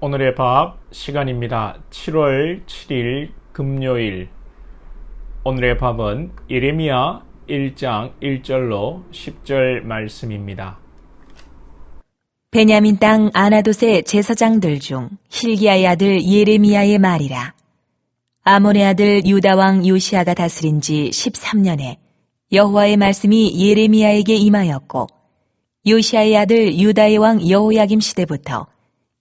오늘의 밥 시간입니다. 7월 7일 금요일 오늘의 밥은 예레미야 1장 1절로 10절 말씀입니다. 베냐민 땅 아나돗의 제사장들 중 힐기야의 아들 예레미야의 말이라. 아몬의 아들 유다 왕 요시아가 다스린 지 13년에 여호와의 말씀이 예레미야에게 임하였고 요시아의 아들 유다의 왕 여호야김 시대부터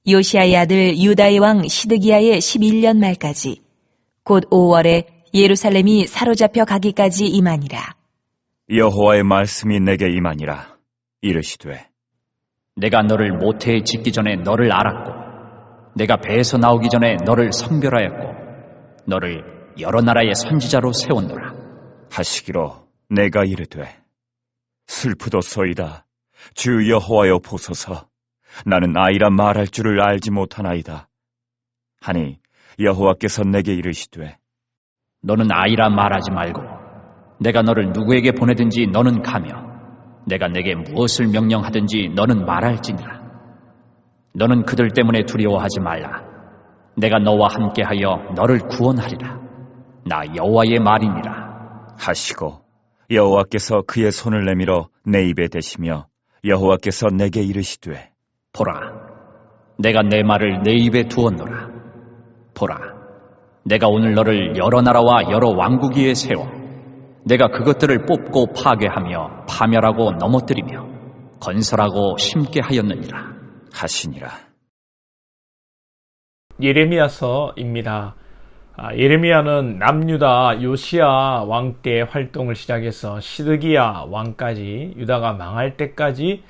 요시아의 아들 유다의 왕 시드기야의 11년 말까지 곧 5월에 예루살렘이 사로잡혀 가기까지 임하니라. 여호와의 말씀이 내게 임하니라 이르시되 내가 너를 모태에 짓기 전에 너를 알았고, 내가 배에서 나오기 전에 너를 성별하였고, 너를 여러 나라의 선지자로 세웠노라. 하시기로 내가 이르되 슬프도소이다 주 여호와여 보소서 나는 아이라 말할 줄을 알지 못하나이다 하니 여호와께서 내게 이르시되 너는 아이라 말하지 말고, 내가 너를 누구에게 보내든지 너는 가며, 내가 내게 무엇을 명령하든지 너는 말할지니라. 너는 그들 때문에 두려워하지 말라. 내가 너와 함께하여 너를 구원하리라. 나 여호와의 말이니라. 하시고 여호와께서 그의 손을 내밀어 내 입에 대시며 여호와께서 내게 이르시되 보라, 내가 내 말을 내 입에 두었노라. 보라, 내가 오늘 너를 여러 나라와 여러 왕국 위에 세워 내가 그것들을 뽑고 파괴하며 파멸하고 넘어뜨리며 건설하고 심게 하였느니라. 하시니라 예레미야서입니다. 아, 예레미야는 남유다 요시아 왕때 활동을 시작해서 시드기야 왕까지 유다가 망할 때까지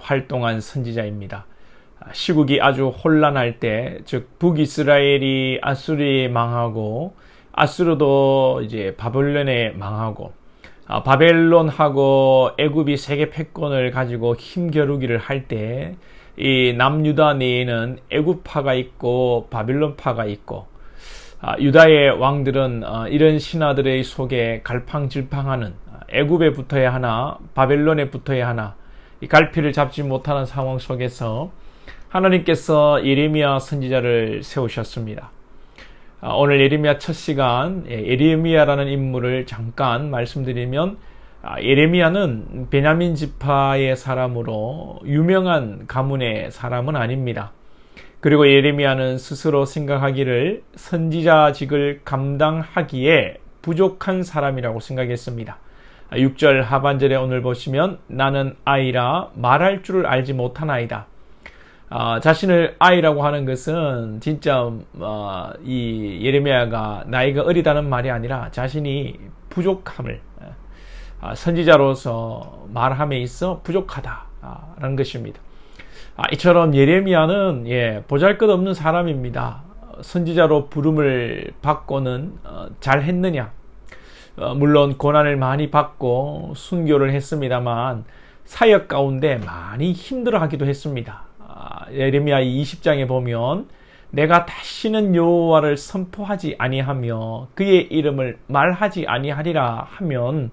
활동한 선지자입니다. 아, 시국이 아주 혼란할 때, 즉 북이스라엘이 아수리에 망하고 아수르도 이제 바벨론에 망하고 아, 바벨론하고 애굽이 세계 패권을 가지고 힘겨루기를 할 때 이 남유다 내에는 애굽파가 있고 바벨론파가 있고 아, 유다의 왕들은 어, 이런 신하들의 속에 갈팡질팡하는 애굽에 붙어야 하나 바벨론에 붙어야 하나 이 갈피를 잡지 못하는 상황 속에서 하나님께서 예레미야 선지자를 세우셨습니다. 아, 오늘 예레미야 첫 시간 예, 예레미야라는 인물을 잠깐 말씀드리면 아, 예레미야는 베냐민 지파의 사람으로 유명한 가문의 사람은 아닙니다. 그리고 예레미야는 스스로 생각하기를 선지자직을 감당하기에 부족한 사람이라고 생각했습니다. 6절 하반절에 오늘 보시면 나는 아이라 말할 줄을 알지 못하나이다. 아, 자신을 아이라고 하는 것은 진짜 어, 이 예레미야가 나이가 어리다는 말이 아니라 자신이 부족함을 아, 선지자로서 말함에 있어 부족하다라는 것입니다. 아, 이처럼 예레미야는 예, 보잘것없는 사람입니다. 선지자로 부름을 받고는 어, 잘했느냐? 어, 물론 고난을 많이 받고 순교를 했습니다만 사역 가운데 많이 힘들어하기도 했습니다. 아, 예레미야 20장에 보면 내가 다시는 여호와를 선포하지 아니하며 그의 이름을 말하지 아니하리라 하면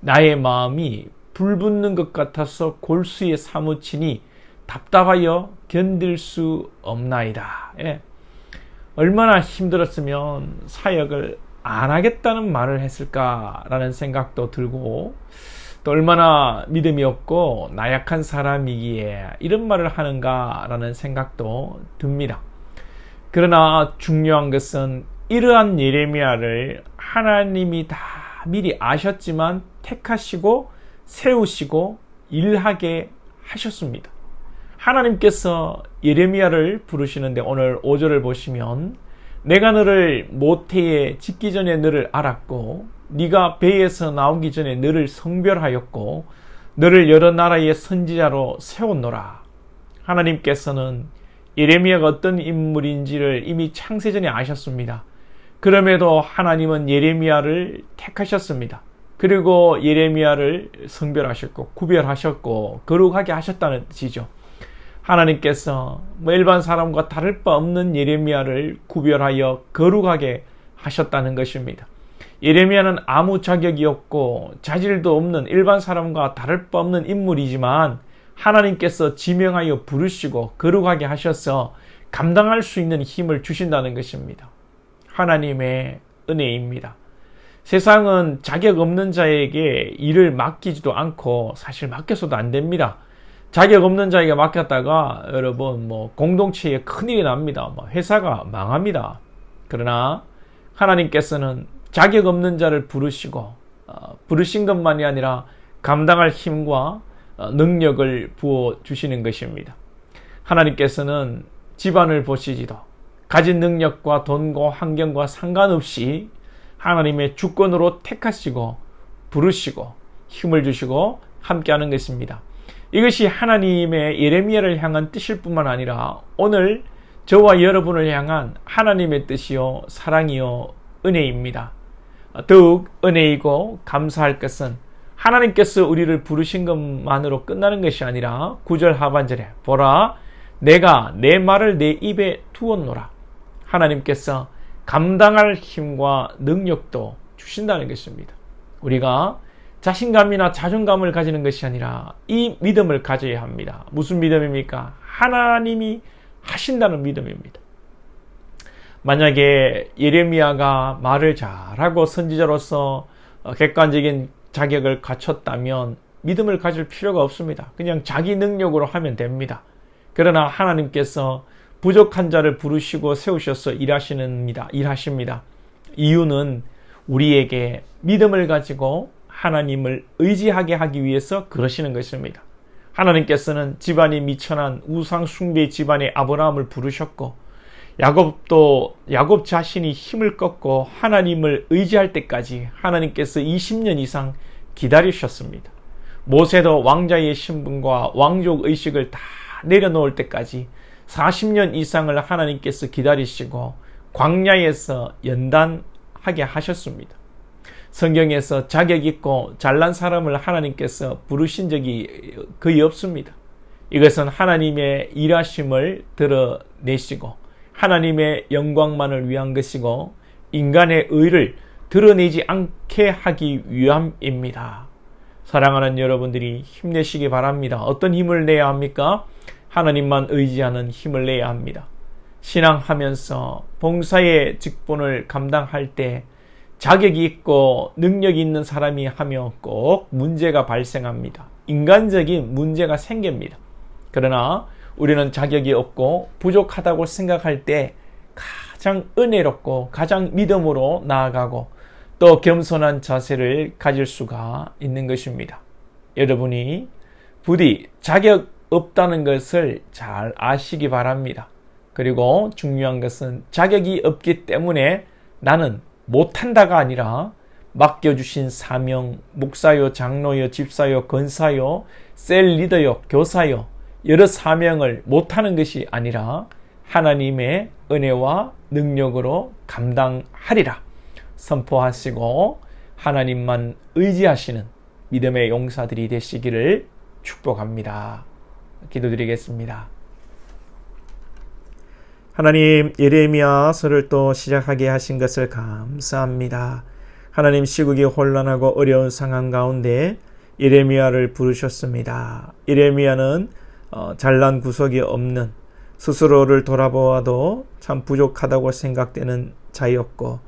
나의 마음이 불붙는 것 같아서 골수에 사무치니 답답하여 견딜 수 없나이다. 예. 얼마나 힘들었으면 사역을 안 하겠다는 말을 했을까라는 생각도 들고 또 얼마나 믿음이 없고 나약한 사람이기에 이런 말을 하는가라는 생각도 듭니다. 그러나 중요한 것은 이러한 예레미야를 하나님이 다 미리 아셨지만 택하시고 세우시고 일하게 하셨습니다. 하나님께서 예레미야를 부르시는데 오늘 5절을 보시면 내가 너를 모태에 짓기 전에 너를 알았고 네가 배에서 나오기 전에 너를 성별하였고 너를 여러 나라의 선지자로 세웠노라. 하나님께서는 예레미야가 어떤 인물인지를 이미 창세전에 아셨습니다. 그럼에도 하나님은 예레미야를 택하셨습니다. 그리고 예레미야를 성별하셨고 구별하셨고 거룩하게 하셨다는 뜻이죠. 하나님께서 뭐 일반 사람과 다를 바 없는 예레미야를 구별하여 거룩하게 하셨다는 것입니다. 예레미야는 아무 자격이 없고 자질도 없는 일반 사람과 다를 바 없는 인물이지만 하나님께서 지명하여 부르시고 거룩하게 하셔서 감당할 수 있는 힘을 주신다는 것입니다. 하나님의 은혜입니다. 세상은 자격 없는 자에게 일을 맡기지도 않고 사실 맡겨서도 안 됩니다. 자격 없는 자에게 맡겼다가 여러분 뭐 공동체에 큰일이 납니다. 뭐 회사가 망합니다. 그러나 하나님께서는 자격 없는 자를 부르시고 어, 부르신 것만이 아니라 감당할 힘과 어, 능력을 부어 주시는 것입니다. 하나님께서는 집안을 보시지도 가진 능력과 돈과 환경과 상관없이 하나님의 주권으로 택하시고 부르시고 힘을 주시고 함께하는 것입니다. 이것이 하나님의 예레미야를 향한 뜻일 뿐만 아니라 오늘 저와 여러분을 향한 하나님의 뜻이요 사랑이요 은혜입니다. 더욱 은혜이고 감사할 것은 하나님께서 우리를 부르신 것만으로 끝나는 것이 아니라 구절 하반절에 보라 내가 내 말을 내 입에 두었노라 하나님께서 감당할 힘과 능력도 주신다는 것입니다. 우리가 자신감이나 자존감을 가지는 것이 아니라 이 믿음을 가져야 합니다. 무슨 믿음입니까? 하나님이 하신다는 믿음입니다. 만약에 예레미야가 말을 잘하고 선지자로서 어, 객관적인 자격을 갖췄다면 믿음을 가질 필요가 없습니다. 그냥 자기 능력으로 하면 됩니다. 그러나 하나님께서 부족한 자를 부르시고 세우셔서 일하시는니다. 일하십니다. 이유는 우리에게 믿음을 가지고 하나님을 의지하게 하기 위해서 그러시는 것입니다. 하나님께서는 집안이 미천한 우상 숭배 집안의 아브라함을 부르셨고 야곱도 야곱 자신이 힘을 꺾고 하나님을 의지할 때까지 하나님께서 20년 이상 기다리셨습니다. 모세도 왕자의 신분과 왕족 의식을 다 내려놓을 때까지 40년 이상을 하나님께서 기다리시고 광야에서 연단하게 하셨습니다. 성경에서 자격 있고 잘난 사람을 하나님께서 부르신 적이 거의 없습니다. 이것은 하나님의 일하심을 드러내시고 하나님의 영광만을 위한 것이고 인간의 의를 드러내지 않게 하기 위함입니다. 사랑하는 여러분들이 힘내시기 바랍니다. 어떤 힘을 내야 합니까? 하나님만 의지하는 힘을 내야 합니다. 신앙하면서 봉사의 직분을 감당할 때 자격이 있고 능력이 있는 사람이 하며 꼭 문제가 발생합니다. 인간적인 문제가 생깁니다. 그러나 우리는 자격이 없고 부족하다고 생각할 때 가장 은혜롭고 가장 믿음으로 나아가고 또 겸손한 자세를 가질 수가 있는 것입니다. 여러분이 부디 자격 없다는 것을 잘 아시기 바랍니다. 그리고 중요한 것은 자격이 없기 때문에 나는 못한다가 아니라 맡겨주신 사명, 목사요, 장로요, 집사요, 건사요, 셀 리더요, 교사요, 여러 사명을 못하는 것이 아니라 하나님의 은혜와 능력으로 감당하리라 선포하시고 하나님만 의지하시는 믿음의 용사들이 되시기를 축복합니다. 기도드리겠습니다. 하나님 예레미야서를 또 시작하게 하신 것을 감사합니다. 하나님 시국이 혼란하고 어려운 상황 가운데 예레미야를 부르셨습니다. 예레미야는 어, 잘난 구석이 없는 스스로를 돌아보아도 참 부족하다고 생각되는 자였고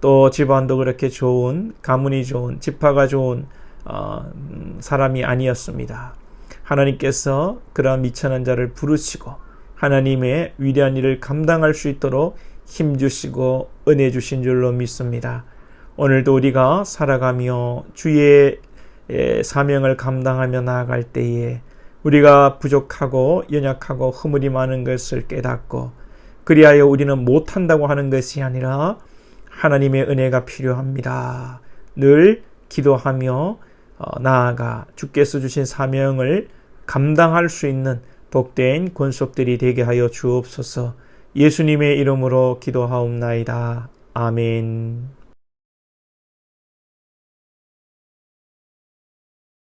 또 집안도 그렇게 좋은 가문이 좋은 지파가 좋은 어, 음, 사람이 아니었습니다. 하나님께서 그러한 미천한 자를 부르시고 하나님의 위대한 일을 감당할 수 있도록 힘 주시고 은혜 주신 줄로 믿습니다. 오늘도 우리가 살아가며 주의 사명을 감당하며 나아갈 때에 우리가 부족하고 연약하고 허물이 많은 것을 깨닫고 그리하여 우리는 못한다고 하는 것이 아니라 하나님의 은혜가 필요합니다. 늘 기도하며 어, 나아가 주께서 주신 사명을 감당할 수 있는 복된 권속들이 되게 하여 주옵소서 예수님의 이름으로 기도하옵나이다. 아멘.